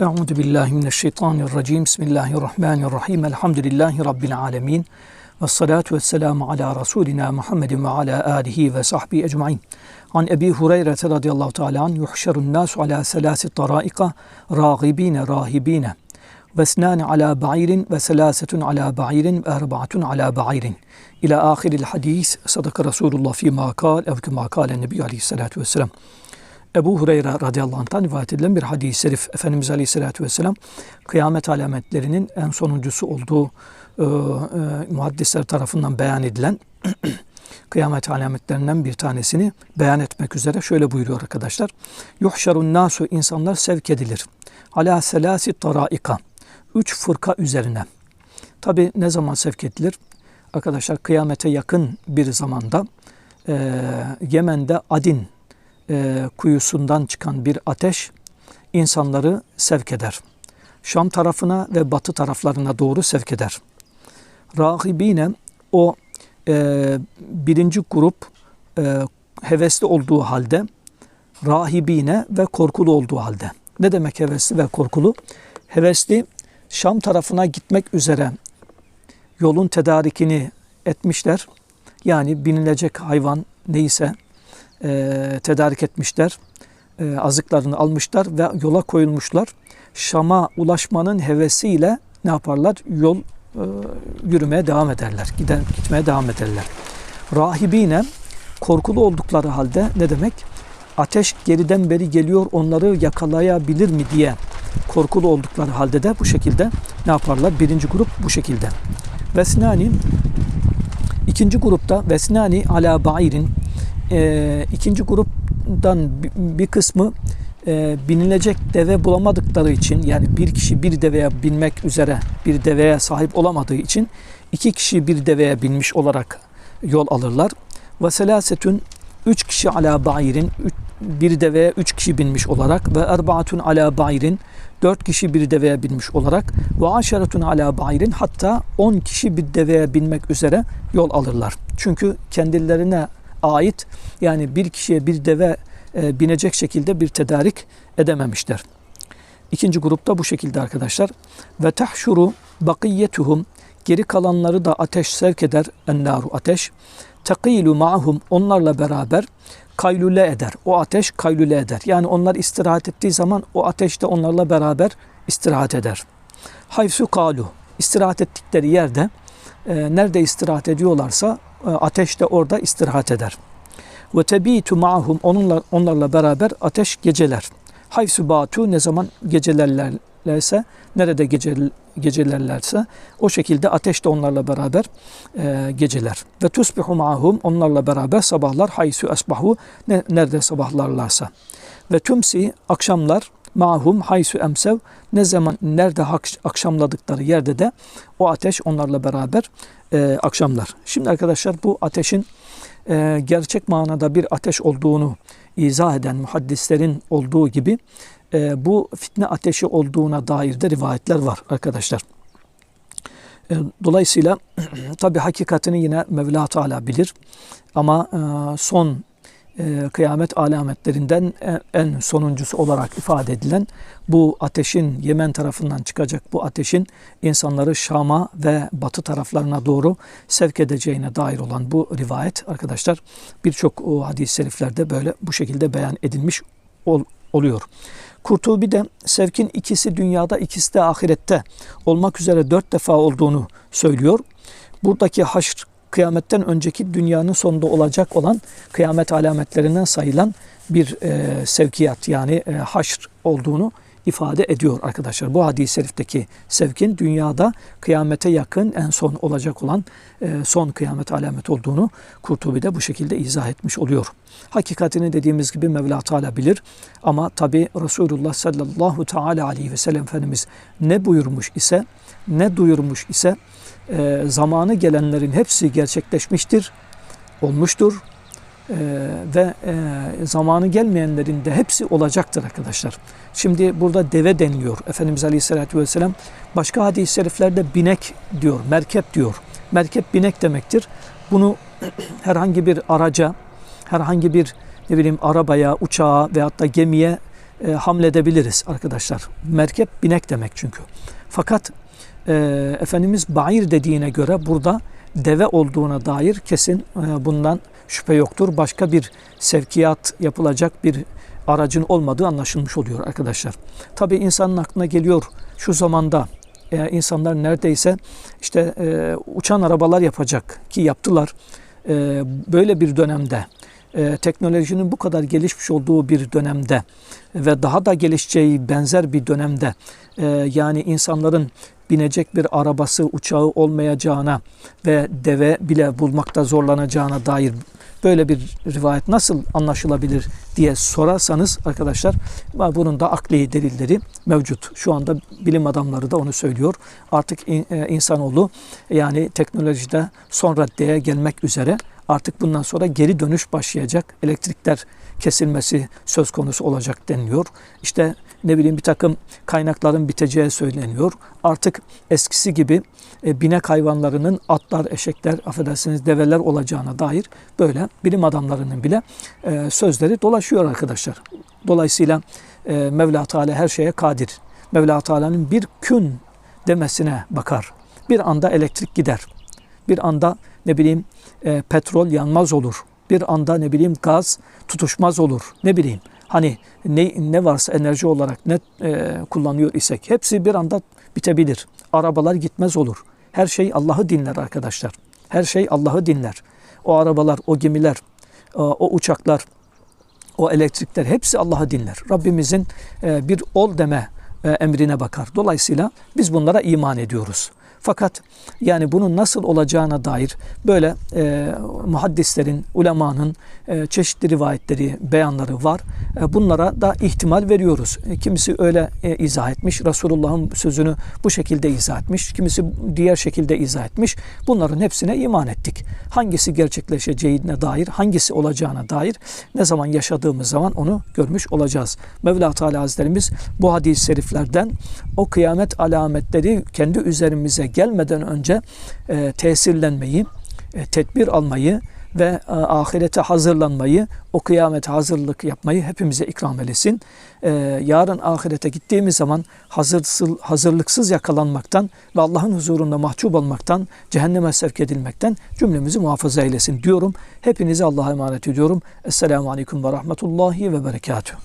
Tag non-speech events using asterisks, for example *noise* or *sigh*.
Euzu billahi mineşşeytanirracim. Bismillahirrahmanirrahim. Elhamdülillahi rabbil alamin. Ves salatu vesselamu ala rasulina Muhammedin ve ala alihi ve sahbihi ecmaîn. An Ebi Hureyre radıyallahu teala an yuhşerun nasu ala selasi taraika ragibine rahibine ve esnani ala ba'irin ve selasetun ala ba'irin ve erbaatun ala ba'irin ila ahiril hadis sadaka Resulullah fîmâ kâl ev kemâ kâle Nebi aleyhissalâtu vesselam. Ebu Hureyre radıyallahu anh'tan rivayet edilen bir hadis-i şerif. Efendimiz Aleyhisselatü Vesselam kıyamet alametlerinin en sonuncusu olduğu e, e, muhaddisler tarafından beyan edilen *clears throat* kıyamet alametlerinden bir tanesini beyan etmek üzere şöyle buyuruyor arkadaşlar. Yuhşarun nasu insanlar sevk edilir. Ala selasi taraika. Üç fırka üzerine. Tabi ne zaman sevk edilir? Arkadaşlar kıyamete yakın bir zamanda e, Yemen'de Adin e, kuyusundan çıkan bir ateş insanları sevk eder. Şam tarafına ve batı taraflarına doğru sevk eder. Rahibine o e, birinci grup e, hevesli olduğu halde rahibine ve korkulu olduğu halde. Ne demek hevesli ve korkulu? Hevesli Şam tarafına gitmek üzere yolun tedarikini etmişler. Yani binilecek hayvan neyse e, tedarik etmişler. E, azıklarını almışlar ve yola koyulmuşlar. Şam'a ulaşmanın hevesiyle ne yaparlar? Yol e, yürümeye devam ederler. Giden, gitmeye devam ederler. Rahibine korkulu oldukları halde ne demek? Ateş geriden beri geliyor onları yakalayabilir mi diye korkulu oldukları halde de bu şekilde ne yaparlar? Birinci grup bu şekilde. Vesnani ikinci grupta Vesnani ala ba'irin e, ikinci gruptan bir kısmı e, binilecek deve bulamadıkları için yani bir kişi bir deveye binmek üzere bir deveye sahip olamadığı için iki kişi bir deveye binmiş olarak yol alırlar. Ve selasetün üç kişi ala bayirin bir deveye üç kişi binmiş olarak ve erbaatun ala bayirin dört kişi bir deveye binmiş olarak ve aşeretun ala bayirin hatta on kişi bir deveye binmek üzere yol alırlar. Çünkü kendilerine ait yani bir kişiye bir deve e, binecek şekilde bir tedarik edememişler. İkinci grupta bu şekilde arkadaşlar. Ve tahşuru bakiyetuhum geri kalanları da ateş sevk eder. Ennaru ateş. Tekilu ma'hum onlarla beraber kaylule eder. O ateş kaylule eder. Yani onlar istirahat ettiği zaman o ateş de onlarla beraber istirahat eder. Haysu kalu istirahat ettikleri yerde e, nerede istirahat ediyorlarsa e, ateş de orada istirahat eder. Ve tebitu ma'hum onunla onlarla beraber ateş geceler. Haysu batu ne zaman gecelerlerse nerede gece, gecelerlerse o şekilde ateş de onlarla beraber e, geceler. Ve tusbihu ma'hum onlarla beraber sabahlar haysu asbahu ne, nerede sabahlarlarsa. Ve tümsi akşamlar mahum haysu emsev ne zaman nerede akşamladıkları yerde de o ateş onlarla beraber e, akşamlar. Şimdi arkadaşlar bu ateşin e, gerçek manada bir ateş olduğunu izah eden muhaddislerin olduğu gibi e, bu fitne ateşi olduğuna dair de rivayetler var arkadaşlar. E, dolayısıyla *clears throat* tabi hakikatini yine Mevla Teala bilir ama e, son e, kıyamet alametlerinden en sonuncusu olarak ifade edilen bu ateşin Yemen tarafından çıkacak bu ateşin insanları Şam'a ve batı taraflarına doğru sevk edeceğine dair olan bu rivayet arkadaşlar birçok hadis-i şeriflerde böyle bu şekilde beyan edilmiş ol, oluyor. Kurtubi de sevkin ikisi dünyada ikisi de ahirette olmak üzere dört defa olduğunu söylüyor. Buradaki haşr kıyametten önceki dünyanın sonunda olacak olan kıyamet alametlerinden sayılan bir e, sevkiyat yani e, haşr olduğunu ifade ediyor arkadaşlar. Bu hadis-i şerifteki sevkin dünyada kıyamete yakın en son olacak olan e, son kıyamet alamet olduğunu Kurtubi de bu şekilde izah etmiş oluyor. Hakikatini dediğimiz gibi Mevla Teala bilir ama tabi Resulullah sallallahu teala aleyhi ve sellem Efendimiz ne buyurmuş ise ne duyurmuş ise e, zamanı gelenlerin hepsi gerçekleşmiştir, olmuştur e, ve e, zamanı gelmeyenlerin de hepsi olacaktır arkadaşlar. Şimdi burada deve deniliyor. Efendimiz Aleyhisselatü Vesselam başka hadis-i şeriflerde binek diyor, merkep diyor. Merkep binek demektir. Bunu *clears throat* herhangi bir araca, herhangi bir ne bileyim arabaya, uçağa veyahut da gemiye e, hamledebiliriz arkadaşlar. Merkep binek demek çünkü. Fakat e, Efendimiz bair dediğine göre burada deve olduğuna dair kesin e, bundan şüphe yoktur. Başka bir sevkiyat yapılacak bir aracın olmadığı anlaşılmış oluyor arkadaşlar. Tabii insanın aklına geliyor şu zamanda e, insanlar neredeyse işte e, uçan arabalar yapacak ki yaptılar. E, böyle bir dönemde e, teknolojinin bu kadar gelişmiş olduğu bir dönemde ve daha da gelişeceği benzer bir dönemde e, yani insanların binecek bir arabası, uçağı olmayacağına ve deve bile bulmakta zorlanacağına dair böyle bir rivayet nasıl anlaşılabilir diye sorarsanız arkadaşlar bunun da akli delilleri mevcut. Şu anda bilim adamları da onu söylüyor. Artık e, insanoğlu yani teknolojide son raddeye gelmek üzere artık bundan sonra geri dönüş başlayacak. Elektrikler kesilmesi söz konusu olacak deniliyor. İşte ne bileyim bir takım kaynakların biteceği söyleniyor. Artık eskisi gibi e, binek hayvanlarının atlar, eşekler, affedersiniz develer olacağına dair böyle bilim adamlarının bile e, sözleri dolaşıyor arkadaşlar. Dolayısıyla e, Mevla Teala her şeye kadir. Mevla Teala'nın bir kün demesine bakar. Bir anda elektrik gider. Bir anda ne bileyim e, petrol yanmaz olur. Bir anda ne bileyim gaz tutuşmaz olur. Ne bileyim hani ne, ne varsa enerji olarak ne e, kullanıyor isek hepsi bir anda bitebilir. Arabalar gitmez olur. Her şey Allah'ı dinler arkadaşlar. Her şey Allah'ı dinler. O arabalar, o gemiler, e, o uçaklar, o elektrikler hepsi Allah'ı dinler. Rabbimizin e, bir ol deme e, emrine bakar. Dolayısıyla biz bunlara iman ediyoruz. Fakat yani bunun nasıl olacağına dair böyle e, muhaddislerin, ulemanın e, çeşitli rivayetleri, beyanları var. E, bunlara da ihtimal veriyoruz. E, kimisi öyle e, izah etmiş, Resulullah'ın sözünü bu şekilde izah etmiş, kimisi diğer şekilde izah etmiş. Bunların hepsine iman ettik. Hangisi gerçekleşeceğine dair, hangisi olacağına dair ne zaman yaşadığımız zaman onu görmüş olacağız. Mevla Teala Hazretlerimiz bu hadis-i şeriflerden o kıyamet alametleri kendi üzerimize gelmeden önce e, tesirlenmeyi, e, tedbir almayı ve e, ahirete hazırlanmayı, o kıyamete hazırlık yapmayı hepimize ikram eylesin. E, yarın ahirete gittiğimiz zaman hazırsız, hazırlıksız yakalanmaktan ve Allah'ın huzurunda mahcup olmaktan, cehenneme sevk edilmekten cümlemizi muhafaza eylesin diyorum. Hepinizi Allah'a emanet ediyorum. Esselamu Aleyküm ve Rahmetullahi ve Berekatuhu.